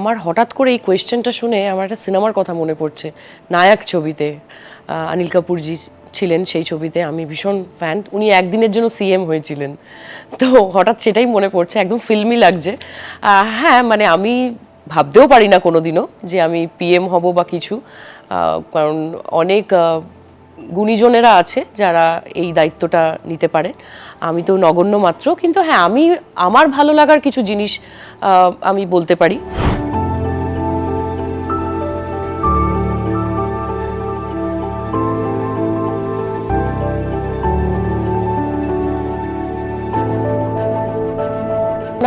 আমার হঠাৎ করে এই কোয়েশ্চেনটা শুনে আমার একটা সিনেমার কথা মনে পড়ছে। নায়ক ছবিতে অনিল কাপুরজি ছিলেন সেই ছবিতে। আমি ভীষণ ফ্যান উনি একদিনের জন্য সিএম হয়েছিলেন। তো হঠাৎ সেটাই মনে পড়ছে। একদম ফিল্মি লাগছে। হ্যাঁ মানে আমি ভাবতেও পারি না কোনোদিনও যে আমি পিএম হব বা কিছু। কারণ অনেক গুণীজনেরা আছে যারা এই দায়িত্বটা নিতে পারে। আমি তো নগণ্য মাত্র। কিন্তু হ্যাঁ আমি, আমার ভালো লাগার কিছু জিনিস আমি বলতে পারি।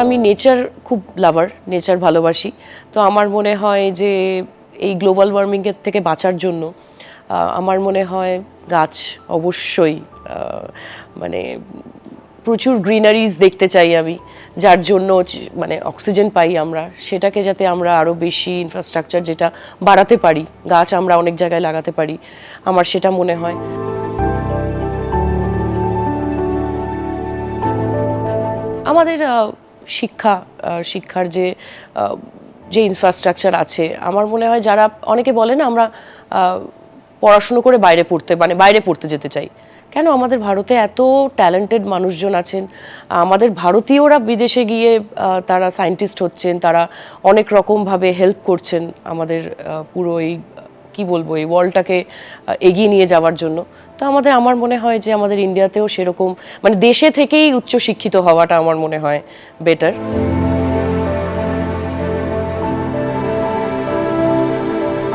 আমি নেচার খুব লাভার নেচার ভালোবাসি। তো আমার মনে হয় যে এই গ্লোবাল ওয়ার্মিংয়ের থেকে বাঁচার জন্য আমার মনে হয় গাছ অবশ্যই মানে প্রচুর গ্রিনারিজ দেখতে চাই আমি, যার জন্য মানে অক্সিজেন পাই আমরা। সেটাকে যাতে আমরা আরও বেশি ইনফ্রাস্ট্রাকচার যেটা বাড়াতে পারি, গাছ আমরা অনেক জায়গায় লাগাতে পারি, আমার সেটা মনে হয়। আমাদের শিক্ষা শিক্ষার যে যে ইনফ্রাস্ট্রাকচার আছে, আমার মনে হয় যারা, অনেকে বলে না আমরা পড়াশুনো করে বাইরে পড়তে মানে বাইরে পড়তে যেতে চাই। কেন? আমাদের ভারতে এত ট্যালেন্টেড মানুষজন আছেন। আমাদের ভারতীয়রা বিদেশে গিয়ে তারা সায়েন্টিস্ট হচ্ছেন, তারা অনেক রকমভাবে হেল্প করছেন আমাদের পুরো এই কি বলব, এই ওয়ার্ল্ডটাকে এগিয়ে নিয়ে যাওয়ার জন্য। তো আমাদের, আমার মনে হয় যে আমাদের ইন্ডিয়াতেও সেরকম মানে দেশে থেকেই উচ্চশিক্ষিত হওয়াটা আমার মনে হয় বেটার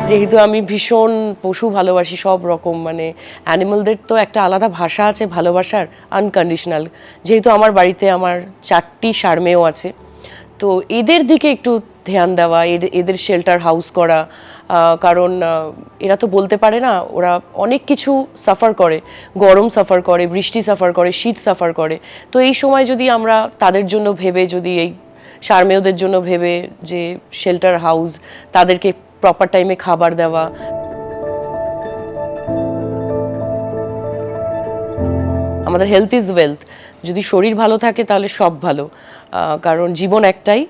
যেহেতু আমি ভীষণ পশু ভালোবাসি, সব রকম মানে অ্যানিমালদের তো একটা আলাদা ভাষা আছে, ভালোবাসার আনকন্ডিশনাল যেহেতু আমার বাড়িতে আমার চারটি সারমেয় আছে। তো এদের দিকে একটু ধ্যান দেওয়া, এদের- শেল্টার হাউস করা কারণ এরা তো বলতে পারে না, ওরা অনেক কিছু সাফার করে। গরম সাফার করে, বৃষ্টি সাফার করে, শীত সাফার করে। তো এই সময় যদি আমরা তাদের জন্য ভেবে, যদি এই সারমেয়দের জন্য ভেবে যে শেল্টার হাউস তাদেরকে প্রপার টাইমে খাবার দেওয়া। আমাদের হেলথ ইজ ওয়েলথ যদি শরীর ভালো থাকে, তাহলে সব ভালো। কারণ জীবন একটাই।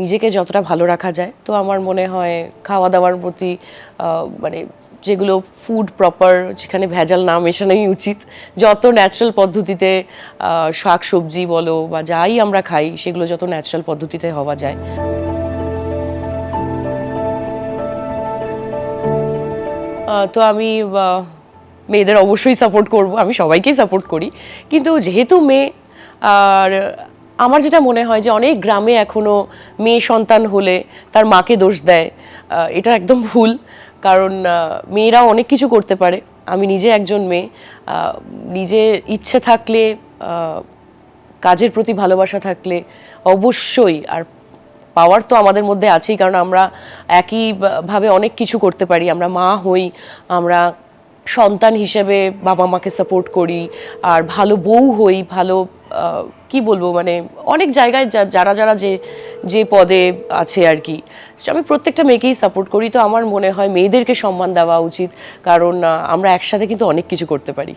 নিজেকে যতটা ভালো রাখা যায়। তো আমার মনে হয় খাওয়া দাওয়ার প্রতি মানে যেগুলো ফুড প্রপার যেখানে ভেজাল না মেশানোই উচিত, যত ন্যাচারাল পদ্ধতিতে শাক সবজি বলো বা যাই আমরা খাই, সেগুলো যত ন্যাচারাল পদ্ধতিতে হওয়া যায়। তো আমি মেয়েদের অবশ্যই সাপোর্ট করব, আমি সবাইকেই সাপোর্ট করি। কিন্তু যেহেতু মেয়ে, আর আমার যেটা মনে হয় যে অনেক গ্রামে এখনও মেয়ে সন্তান হলে তার মাকে দোষ দেয় এটা একদম ভুল। কারণ মেয়েরা অনেক কিছু করতে পারে। আমি নিজে একজন মেয়ে নিজে ইচ্ছে থাকলে কাজের প্রতি ভালোবাসা থাকলে অবশ্যই, আর পাওয়ার তো আমাদের মধ্যে আছেই, কারণ আমরা একইভাবে অনেক কিছু করতে পারি। আমরা মা হই, আমরা সন্তান হিসেবে বাবা মাকে সাপোর্ট করি, আর ভালো বউ হই, ভালো কি বলব মানে অনেক জায়গায় যারা যারা যে যে পদে আছে আর কি। আমি প্রত্যেকটা মেয়েকেই সাপোর্ট করি। তো আমার মনে হয় মেয়েদেরকে সম্মান দেওয়া উচিত। কারণ আমরা একসাথে কিন্তু অনেক কিছু করতে পারি।